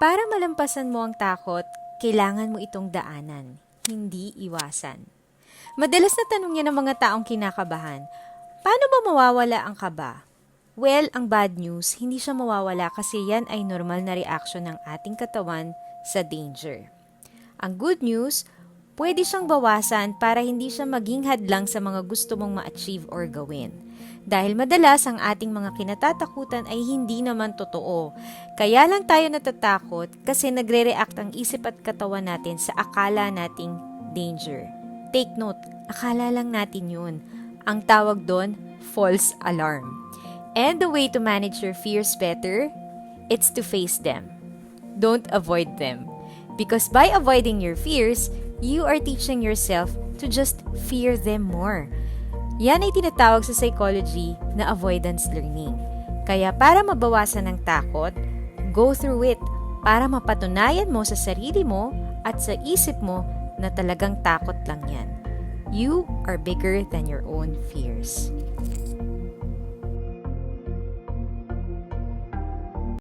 Para malampasan mo ang takot, kailangan mo itong daanan, hindi iwasan. Madalas na tanong yan ng mga taong kinakabahan, paano ba mawawala ang kaba? Well, ang bad news, hindi siya mawawala kasi yan ay normal na reaction ng ating katawan sa danger. Ang good news, pwede siyang bawasan para hindi siya maging hadlang sa mga gusto mong ma-achieve or gawin. Dahil madalas ang ating mga kinatatakutan ay hindi naman totoo. Kaya lang tayo natatakot kasi nagre-react ang isip at katawan natin sa akala nating danger. Take note, akala lang natin yun. Ang tawag doon, false alarm. And the way to manage your fears better, it's to face them. Don't avoid them. Because by avoiding your fears, you are teaching yourself to just fear them more. Yan ay tinatawag sa psychology na avoidance learning. Kaya para mabawasan ang takot, go through it para mapatunayan mo sa sarili mo at sa isip mo na talagang takot lang yan. You are bigger than your own fears.